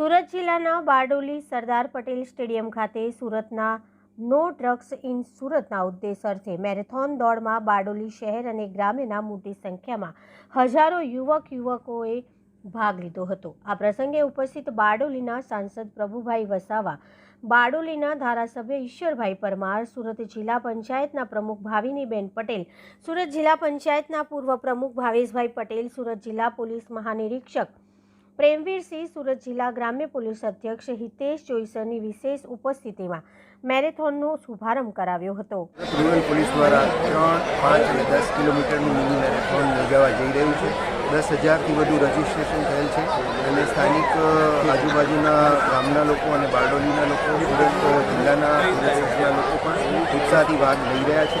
સુરત જિલ્લાના બારડોલી સરદાર પટેલ સ્ટેડિયમ ખાતે સુરતના નો ડ્રગ્સ ઇન સુરતના ઉદ્દેશ અર્થે મેરેથોન દોડમાં બારડોલી શહેર અને ગ્રામ્યના મોટી સંખ્યામાં હજારો યુવક યુવકોએ ભાગ લીધો હતો. આ પ્રસંગે ઉપસ્થિત બારડોલીના સાંસદ પ્રભુભાઈ વસાવા, બારડોલીના ધારાસભ્ય ઈશ્વરભાઈ પરમાર, સુરત જિલ્લા પંચાયતના પ્રમુખ ભાવિનીબેન પટેલ, સુરત જિલ્લા પંચાયતના પૂર્વ પ્રમુખ ભાવેશભાઈ પટેલ, સુરત જિલ્લા પોલીસ મહાનિરીક્ષક પ્રેમવીરસિંહ સુરત જિલ્લા ગ્રામ્ય પોલીસ અધ્યક્ષ હિતેશ જોઈસરની વિશેષ ઉપસ્થિતિમાં મેરેથોનનો શુભારંભ કરાવ્યો હતો. રૂરલ પોલીસ દ્વારા ત્રણ, પાંચ અને દસ કિલોમીટરનું મિની મેરેથોન યોજાવા જઈ રહ્યું છે. દસ હજારથી વધુ રજીસ્ટ્રેશન થયેલ છે અને સ્થાનિક આજુબાજુના ગામના લોકો અને બારડોલીના લોકો, સુરત જિલ્લાના સુરત લોકો પણ ઉત્સાહથી ભાગ લઈ રહ્યા છે.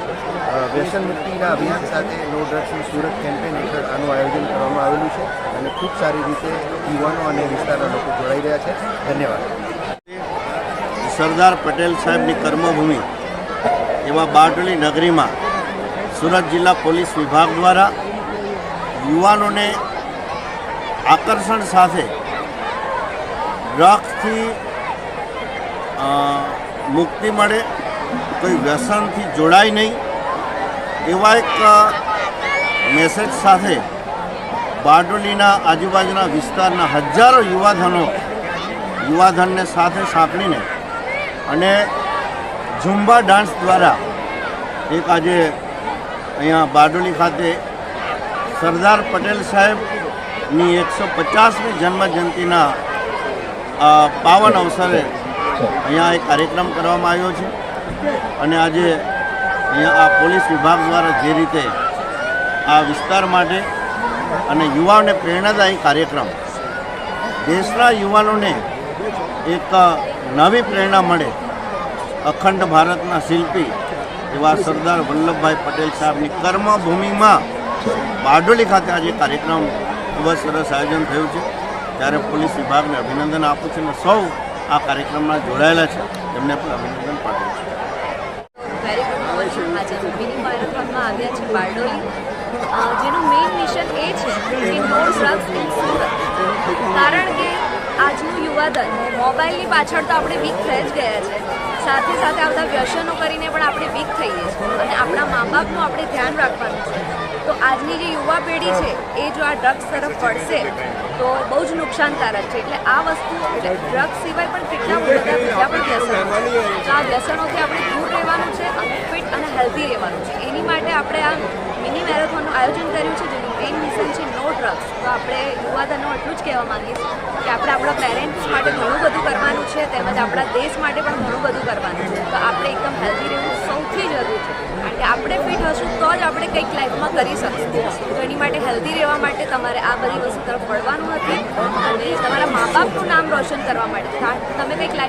વ્યસન મુક્તિના અભિયાન સાથે નો ડ્રગ્સની સુરત કેમ્પેન હેઠળ આનું આયોજન કરવામાં આવેલું છે અને ખૂબ સારી રીતે યુવાનો અને વિસ્તારના લોકો જોડાઈ રહ્યા છે. ધન્યવાદ. સરદાર પટેલ સાહેબની કર્મભૂમિ એવા બારડોલી નગરીમાં સુરત જિલ્લા પોલીસ વિભાગ દ્વારા યુવાનોને આકર્ષણ સાથે ડ્રગ્સથી મુક્તિ મળે, કોઈ વ્યસનથી જોડાય નહીં. એવા એક મેસેજ સાથે બારડોલીના આજુબાજુના વિસ્તારના હજારો યુવાધનો, યુવાધનને સાથે સાંકળીને અને ઝુંબા ડાન્સ દ્વારા એક આજે અહીંયા બારડોલી ખાતે સરદાર પટેલ સાહેબની એકસો પચાસમી જન્મજયંતિના પાવન અવસરે અહીંયા એક કાર્યક્રમ કરવામાં આવ્યો છે. અને આજે અહીંયા આ પોલીસ વિભાગ દ્વારા જે રીતે આ વિસ્તાર માટે અને યુવાઓને પ્રેરણાદાયી કાર્યક્રમ, દેશના યુવાનોને એક નવી પ્રેરણા મળે અખંડ ભારતના શિલ્પી એવા સરદાર વલ્લભભાઈ પટેલ સાહેબની કર્મભૂમિમાં બારડોલી ખાતે આજે કાર્યક્રમ ખૂબ જ સરસ આયોજન થયું છે. ત્યારે પોલીસ વિભાગને અભિનંદન આપું છું અને સૌ આ કાર્યક્રમમાં જોડાયેલા છે. એમને પણ અભિનંદન પાઠવું છું. વેરી ગુડ આજે મિની મેરેથોનમાં આવ્યા છે બારડોલી. જેનું મેઇન મિશન એ છે કે નો ડ્રગ્સ ઇન સુરત કારણ કે આજનું યુવાધન મોબાઈલની પાછળ તો આપણે વીક થઈ જ ગયા છે. સાથે સાથે આવતા વ્યસનો કરીને પણ આપણે વીક થઈએ છીએ. અને આપણા મા બાપનું આપણે ધ્યાન રાખવાનું છે. તો આજની જે યુવા પેઢી છે, એ જો આ ડ્રગ્સ તરફ પડશે તો બહુ જ નુકસાનકારક છે. એટલે આ વસ્તુ, એટલે ડ્રગ્સ સિવાય પણ કેટલા બધા બીજા પણ વ્યસનો આ વ્યસનોથી આપણે દૂર રહેવાનું છે, અને ફિટ અને હેલ્ધી રહેવાનું છે. એની માટે આપણે આ મિની મેરેથોનનું આયોજન કર્યું છે, જેનું મેઇન મિશન છે નો ડ્રગ્સ તો આપણે યુવાધનો એટલું જ કહેવા માંગીએ કે આપણે આપણા પેરેન્ટ્સ માટે ઘણું બધું કરવાનું છે, તેમજ આપણા દેશ માટે પણ ઘણું બધું કરવાનું છે. તો આપણે એકદમ હેલ્ધી રહેવું સૌથી જરૂરી છે. કારણ કે આપણે ફિટ હશું તો જ આપણે કંઈક લાઈફમાં કરી શકીશું. તો એની માટે હેલ્ધી રહેવા માટે તમારે આ બધી વસ્તુ તરફ વળવાનું હતી અને તમારા મા બાપનું નામ રોશન કરવા માટે. તમે કંઈક લાઈફ